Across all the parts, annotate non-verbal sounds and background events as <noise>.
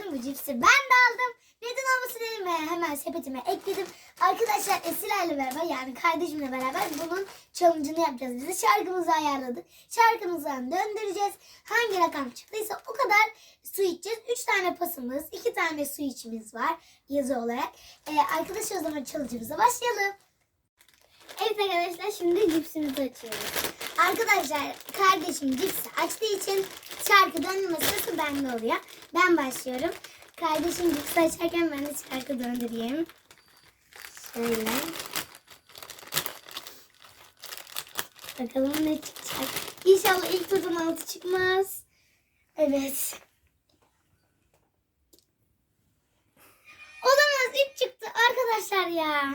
aldım. Bu cipsi ben de aldım. Neden olmasın dedim ve hemen sepetime ekledim. Arkadaşlar Esila ile beraber yani kardeşimle beraber bunun challenge'ını yapacağız. Biz de şarkımızı ayarladık. Şarkımızdan döndüreceğiz. Hangi rakam çıktıysa o kadar su içeceğiz. 3 tane pasımız, 2 tane su içimiz var yazı olarak. Ee, arkadaşlar o zaman challenge'ımıza başlayalım. Evet arkadaşlar şimdi cipsimizi açıyoruz. Arkadaşlar kardeşim cipsi açtığı için şarkı sırası bende oluyor. Ben başlıyorum. Kardeşim cipsi açarken ben de şarkı döndüreyim. Şöyle. Bakalım ne çıkacak. İnşallah ilk turdan altı çıkmaz. Evet. Olamaz üç çıktı arkadaşlar ya.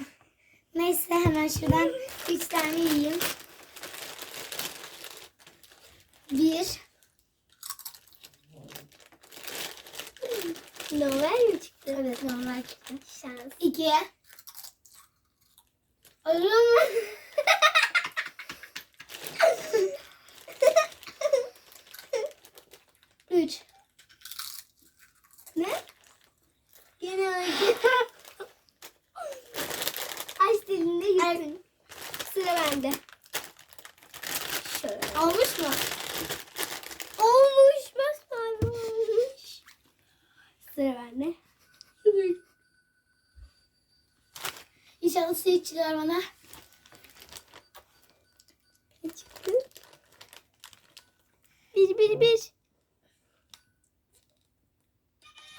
Neyse hemen şuradan üç tane yiyeyim. Bir. Normal mi çıktı? Evet normal çıktı. Şans. İki. Olur mu? <laughs> Üç. Ne? Yine öyle. Aç dilinde yutun. Sıra bende. Şöyle. Olmuş mu? Olmuş. Masmavi olmuş. Sıra bende. İçiler bana. Ne çıktı? Bir, bir, bir.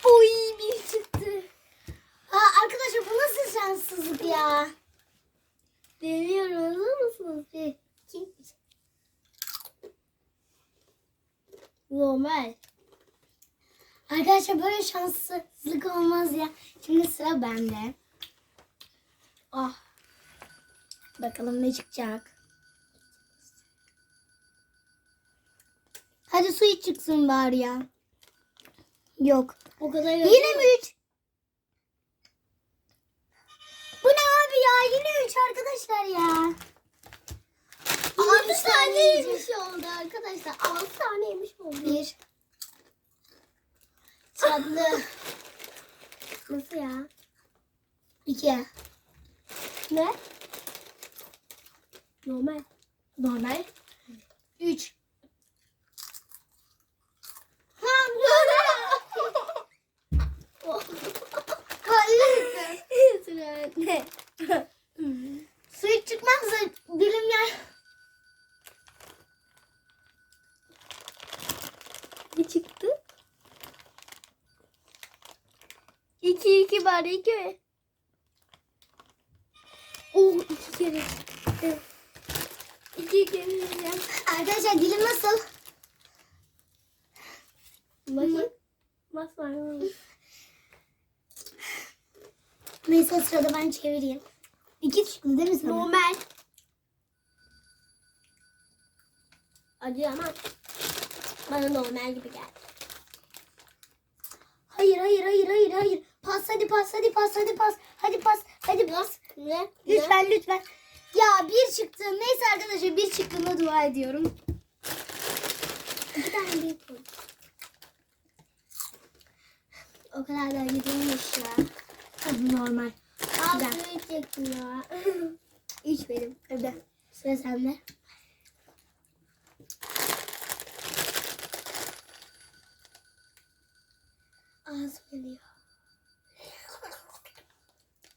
Oy bir çıktı. Aa, arkadaşlar bu nasıl şanssızlık ya? Deniyorum. Hazır mısınız? Bir, iki, üç. Normal. Arkadaşlar böyle şanssızlık olmaz ya. Şimdi sıra bende. Ah. Bakalım ne çıkacak. Hadi su iç çıksın bari ya. Yok. O kadar Yine mi üç? Bu ne abi ya? Yine üç arkadaşlar ya. Altı taneymiş oldu arkadaşlar. Altı taneymiş oldu. Bir. Tatlı. <laughs> Nasıl ya? İki. Ne? Normal. Normal. Üç. Ne? Suyu çıkmazsa dilim ya. Ne çıktı? İki iki bari iki. Çıktı. İki kere yiyeceğim. Arkadaşlar dilim nasıl? Bakın. Masmavi Neyse sırada ben çevireyim. İki çıktı değil mi sana? Normal. Acı ama bana normal gibi geldi. Hayır hayır hayır hayır hayır. Pas hadi pas hadi pas hadi pas. Hadi pas hadi pas. Ne? Lütfen lütfen. Ya bir çıktı. Neyse arkadaşlar bir çıktığına dua ediyorum. İki tane büyük koy. O kadar da gidiyormuş ya. Hadi normal. Al suyu içecektim ya. <laughs> İç benim. Hadi. Sıra sende. Ağzım yanıyor.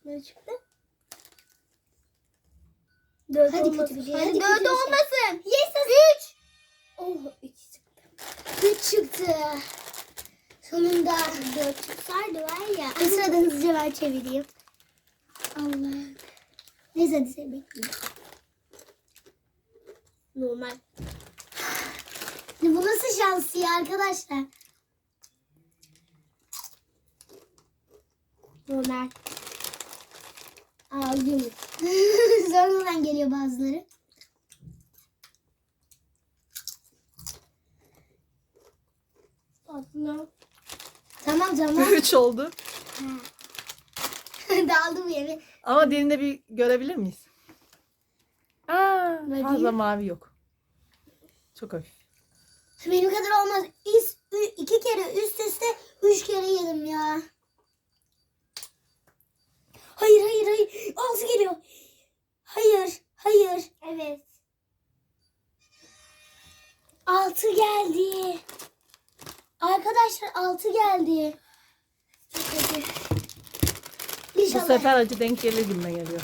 Ne çıktı? Dört Hadi olmasın. kötü bir şey, Hadi, hadi dört bir şey. olmasın. Yes, Üç. Oh üç çıktı. Üç çıktı. Sonunda. Dört çıksaydı var ya. Bu sırada hızlıca ben çevireyim. Allah. Neyse hadi sen bekleyin. Normal. Bu nasıl şans ya arkadaşlar? Normal. Aldım. <laughs> Sonradan geliyor bazıları. Tatlı. Tamam tamam. <laughs> 3 oldu. <laughs> Dağıldı bu yeri. Ama derinde bir görebilir miyiz? Aa, Bakayım. fazla mavi yok. Çok hafif. Benim kadar olmaz. Ü- iki kere üst üste üç kere yedim hayır hayır hayır. Altı geliyor. Hayır hayır. Evet. Altı geldi. Arkadaşlar altı geldi. İnşallah. Bu sefer acı denk gelir gibime geliyor.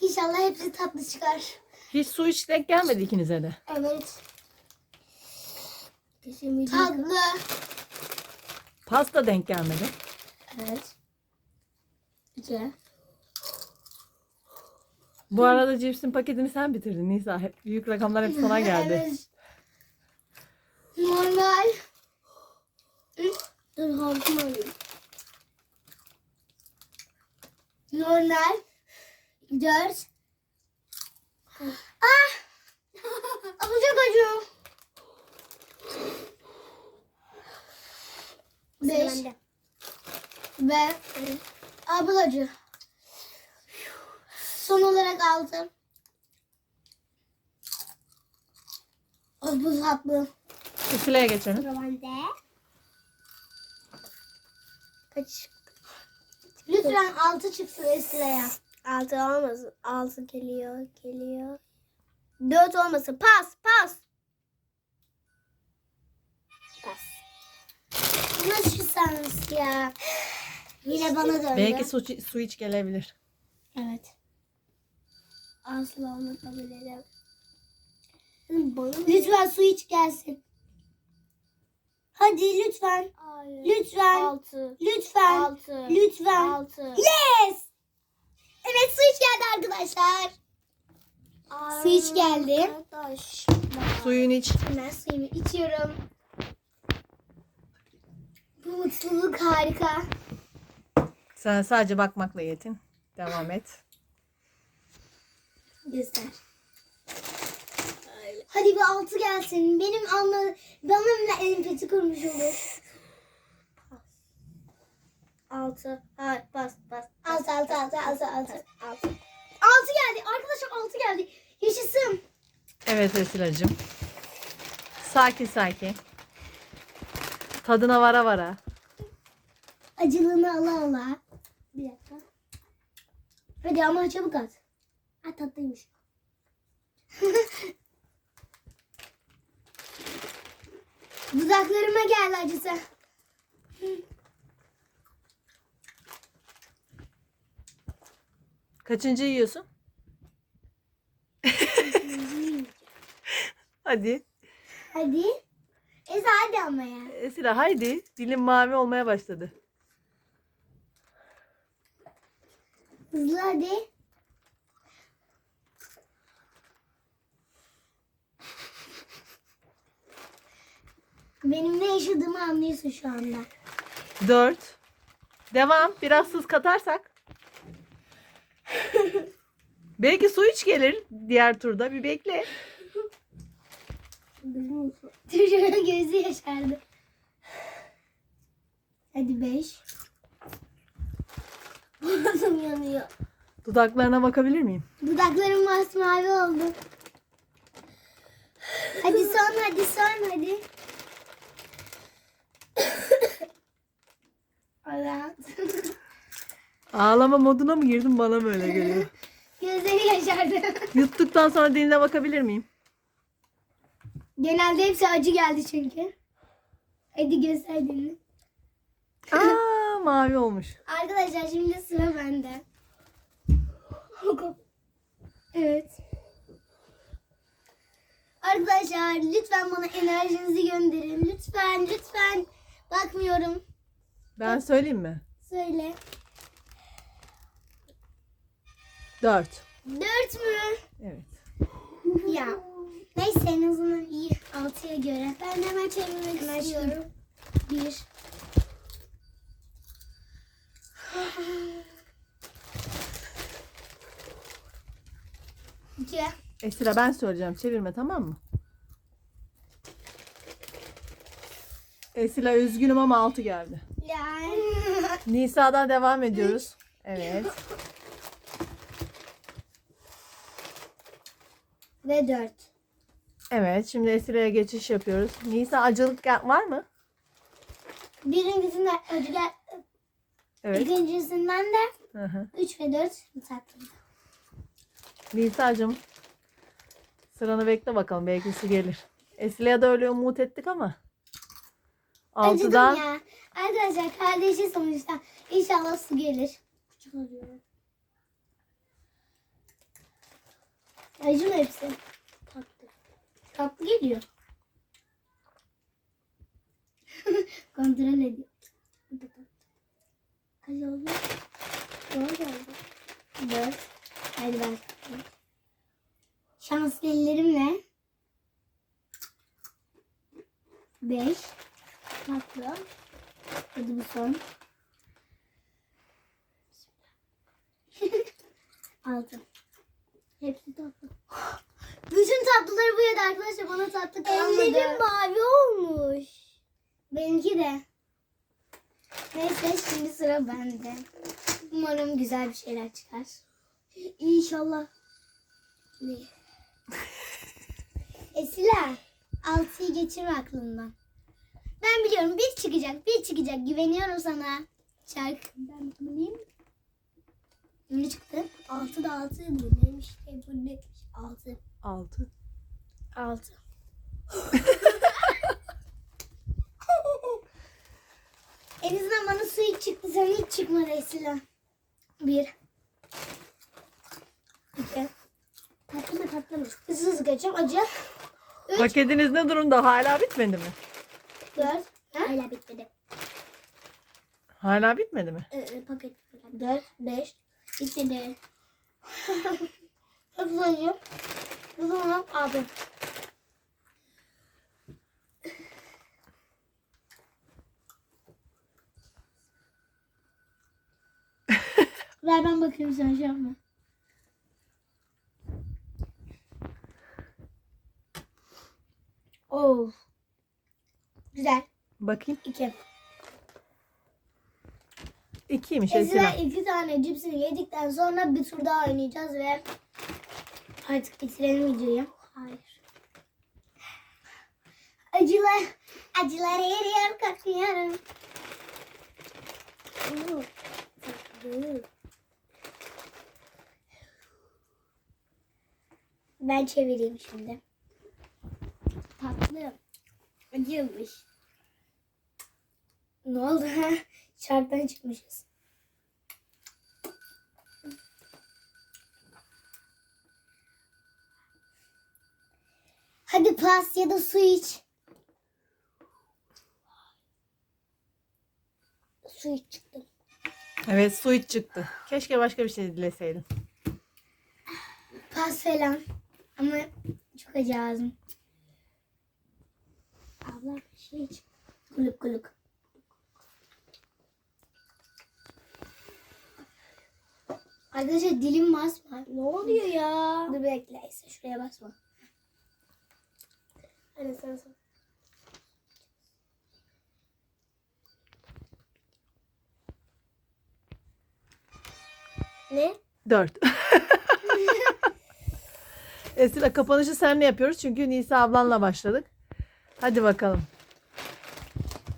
İnşallah hepsi tatlı çıkar. Hiç su hiç denk gelmedi ikinize de. Evet. Tatlı. Pasta denk gelmedi. Evet. Bu arada cipsin paketini sen bitirdin Nisa. Hep, büyük rakamlar hep sana <laughs> geldi. Evet. Normal. Dur halkım alayım. Normal. 4. Ah! Ama çok acıyor. 5. Bende. Ve ablacı. Son olarak 6. Bu tatlı. Esile'ye geçelim. Bende. Kaç? Lütfen 6 çıksın Esra'ya. Altı olmasın. Altı geliyor. Geliyor. Dört olmasın. Pas. Pas. Pas. Nasıl şans ya? Yine bana döndü. Belki su, su iç gelebilir. Evet. Asla unutabilirim. Lütfen su iç gelsin. Hadi lütfen. Hayır. Lütfen. Altı. Lütfen. Altı. Lütfen. Altı. Yes. Evet su iç geldi arkadaşlar. Su iç geldi. Arkadaş. Suyunu iç. Hemen suyumu içiyorum. Bu mutluluk harika. Sen sadece bakmakla yetin. Devam et. Göster. Hadi bir altı gelsin. Benim anla benimle empati kurmuş olur. Altı. Hayır. Pas. Pas. Altı altı altı altı altı. Altı. Altı geldi. Arkadaşlar altı geldi. Yaşasın. Evet Esile'cim. Sakin sakin. Tadına vara vara. Acılığını ala ala. Bir dakika. Hadi ama çabuk at. Ha tatlıymış. <laughs> Dudaklarıma geldi acısı. Kaçıncı yiyorsun? <laughs> Hadi. Hadi. Eza hadi ama ya. Esile haydi. Dilim mavi olmaya başladı. Hızlı hadi. Benim ne yaşadığımı anlıyorsun şu anda. Dört. Devam. Biraz tuz katarsak. <laughs> Belki su iç gelir diğer turda. Bir bekle. Çocuğun gözü yaşardı. Hadi beş. Boğazım yanıyor. Dudaklarına bakabilir miyim? Dudaklarım masmavi oldu. Hadi son hadi son hadi. Allah. Ağlama moduna mı girdin bana mı öyle geliyor? Gözleri yaşardı. Yuttuktan sonra diline bakabilir miyim? Genelde hepsi acı geldi çünkü. Hadi göster dilini. Aa mavi olmuş. Arkadaşlar şimdi sıra bende. evet. Arkadaşlar lütfen bana enerjinizi gönderin. Lütfen lütfen. Bakmıyorum. Ben söyleyeyim mi? Söyle. Dört. Dört mü? Evet. Ya. Neyse en azından iyi. Altıya göre. Ben hemen çevirmek istiyorum. Bir. İki. Esra ben söyleyeceğim. Çevirme tamam mı? Esra üzgünüm ama altı geldi. Yani. Nisa'dan devam ediyoruz. Evet. Ve dört. Evet şimdi Esra'ya geçiş yapıyoruz. Nisa acılık var mı? Birincisinden acı gel. Evet. İkincisinden de Hı hı. üç ve dört tatlı. Nisa'cığım sıranı bekle bakalım belki su gelir. Esra'ya da öyle umut ettik ama. Acıdım 6'dan ya. Arkadaşlar kardeşi sonuçta. İnşallah su gelir. Küçük oluyor. Acı mı hepsi? Tatlı. Tatlı geliyor. <laughs> Kontrol ediyor. Kaç oldu? Dört oldu. Dört. Hadi ben. Şanslı ellerimle. Beş. Tatlı. Hadi bu son. <laughs> Altı. Hepsi tatlı. <gasps> Bütün tatlıları bu yedi arkadaşlar. Bana tatlı kalmadı. Ellerim mavi olmuş. Benimki de. Neyse şimdi sıra bende. Umarım güzel bir şeyler çıkar. İnşallah. Ne? <laughs> Esila. Altıyı geçirme aklından. Ben biliyorum bir çıkacak bir çıkacak. Güveniyorum sana. Çark. Ben bileyim. Ne çıktı? Altı da altı. Bu neymiş? E, bu neymiş? Altı. 6. Altı. <laughs> en azından bana su hiç çıktı. Sen hiç çıkmadı Esila. Bir. İki. Tatlı mı tatlı mı? Hızlı hızlı geçeceğim. Acı. Üç. Paketiniz ne durumda? Hala bitmedi mi? Dört. Ha? Hala bitmedi. Hala bitmedi mi? Ee, e, paket. Dört. Beş. Bitmedi. <laughs> Hızlı sayıyorum. Hızlı sayıyorum. Altı. Ver ben bakayım sen şey yapma. Of. Güzel. Bakayım. İki. 2'ymiş Esra Esila. iki tane cipsini yedikten sonra bir tur daha oynayacağız ve artık bitirelim videoyu. Hayır. Acılar, acılar eriyor kalkıyorum. Oo, Tatlı. Ben çevireyim şimdi. Tatlı. Acıymış. Ne oldu <laughs> ha? Şarktan çıkmışız. Hadi pas ya da su iç. Su iç çıktı. Evet su iç çıktı. Keşke başka bir şey dileseydin. Pas falan. Ama çok acı ağzım. Abla bir şey iç. Kuluk kuluk. Arkadaşlar dilim basma. Ne oluyor ya? Dur bekle. Ese, Şuraya basma. Hadi sen sen. Ne? 4. <laughs> Esila kapanışı senle yapıyoruz çünkü Nisa ablanla başladık. Hadi bakalım.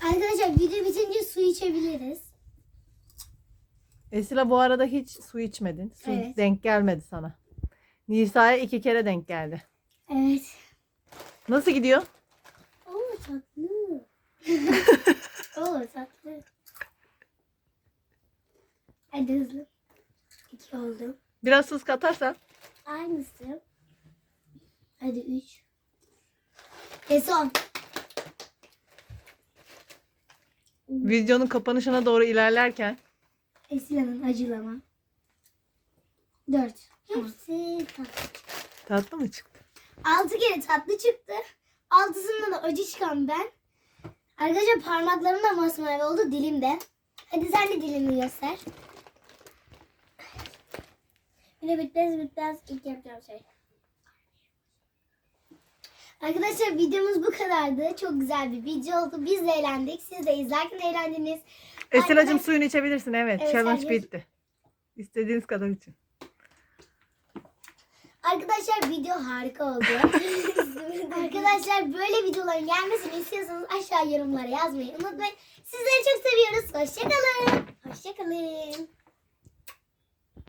Arkadaşlar video bitince su içebiliriz. Esila bu arada hiç su içmedin. Su Evet. denk gelmedi sana. Nisa'ya iki kere denk geldi. Evet. Nasıl gidiyor? Oo tatlı. <laughs> Oo tatlı. Hadi hızlı. İki oldu. Biraz tuz katarsan. Aynısı. Hadi üç. Ve son. Videonun kapanışına doğru ilerlerken Esila'nın acılama. Dört. Hepsi tatlı. tatlı mı çıktı? Altı kere tatlı çıktı. Altısında da acı çıkan ben. Arkadaşlar parmaklarım da masmavi oldu dilimde. Hadi sen de dilimi göster. Bir de bitmez bitmez ilk yapacağım şey. Arkadaşlar videomuz bu kadardı. Çok güzel bir video oldu. Biz de eğlendik. Siz de izlerken eğlendiniz. Esilacığım Arkadaş- suyunu içebilirsin. Evet. Evet, Challenge sadece- bitti. İstediğiniz kadar için. Arkadaşlar video harika oldu. <laughs> Arkadaşlar böyle videoların gelmesini istiyorsanız aşağı yorumlara yazmayı unutmayın. Sizleri çok seviyoruz. Hoşçakalın. Hoşçakalın.